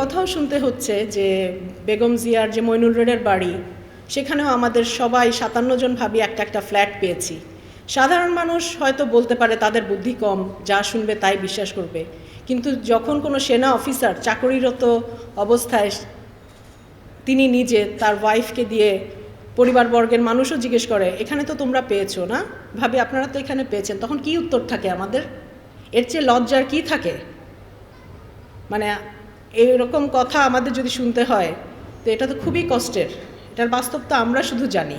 কথাও শুনতে হচ্ছে যে বেগম জিয়ার যে মইনুল রোডের বাড়ি, সেখানেও আমাদের সবাই সাতান্ন জন ভাবি একটা একটা ফ্ল্যাট পেয়েছি। সাধারণ মানুষ হয়তো বলতে পারে তাদের বুদ্ধি কম, যা শুনবে তাই বিশ্বাস করবে। কিন্তু যখন কোনো সেনা অফিসার চাকরিরত অবস্থায় তিনি নিজে তার ওয়াইফকে দিয়ে পরিবারবর্গের মানুষও জিজ্ঞেস করে, এখানে তো তোমরা পেয়েছ না? ভাবি, আপনারা তো এখানে পেয়েছেন। তখন কি উত্তর থাকে আমাদের? এর চেয়ে লজ্জার কি থাকে? মানে এইরকম কথা আমাদের যদি শুনতে হয় তো এটা তো খুবই কষ্টের। এটার বাস্তব তো আমরা শুধু জানি।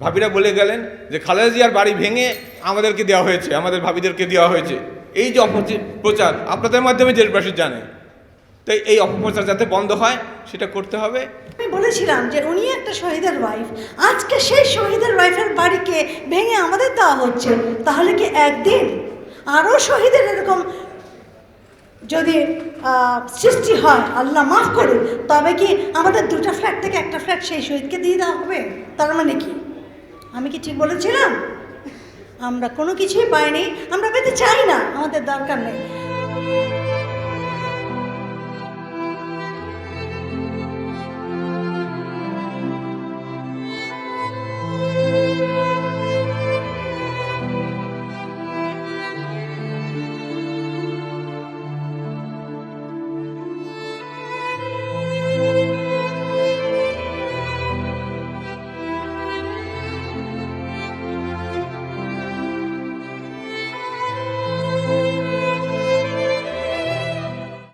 ভাবিরা বলে গেলেন যে খালেদা জিয়ার বাড়ি ভেঙে আমাদেরকে দেওয়া হয়েছে আমাদের ভাবিদেরকে দেওয়া হয়েছে। এই যে অপপ্রচার আপনাদের মাধ্যমে দেশবাসী জানে। তাই এই অপপ্রচার যাতে বন্ধ হয় সেটা করতে হবে। আমি বলেছিলাম যে উনি একটা শহীদের ওয়াইফ আজকে সেই শহীদের ওয়াইফের বাড়িকে ভেঙে আমাদের দেওয়া হচ্ছে। তাহলে কি একদিন আরও শহীদের এরকম যদি সৃষ্টি হয়, আল্লাহ মাফ করুন, তবে কি আমাদের দুটো ফ্ল্যাট থেকে একটা ফ্ল্যাট সেই শহীদকে দিয়ে দেওয়া হবে? তার মানে কি? আমি কি ঠিক বলেছিলাম? আমরা কোনো কিছুই পাইনি, আমরা পেতে চাই না, আমাদের দরকার নেই।